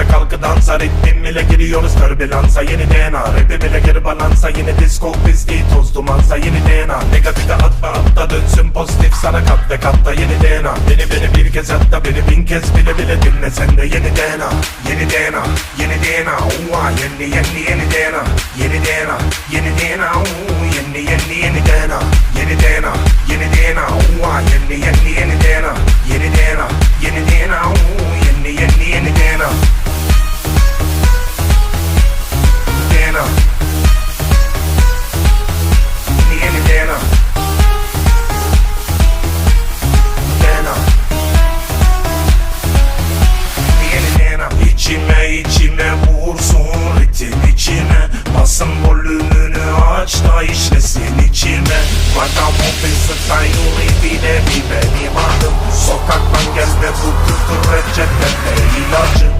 Tepe kalkı dansa ritmim ile giriyoruz türbülansa Yeni DNA rapim ile geri balansa Yeni disco pisliği toz dumansa Yeni DNA negatife atma atla dönsün pozitif sana kat ve katta Yeni DNA Beni beni bir kez hatta beni bin kez bile bile dinle sen de Yeni DNA Yeni DNA Yeni DNA Uva yeni yeni yeni DNA Yeni DNA Yeni DNA Uuu, Yeni yeni yeni DNA Yeni DNA Yeni DNA Uva yeni yeni Basın volümünü aç da işlesin içime. Vagabond bir style bile bir benim adım Sokaktan gelme bu kültür ilacı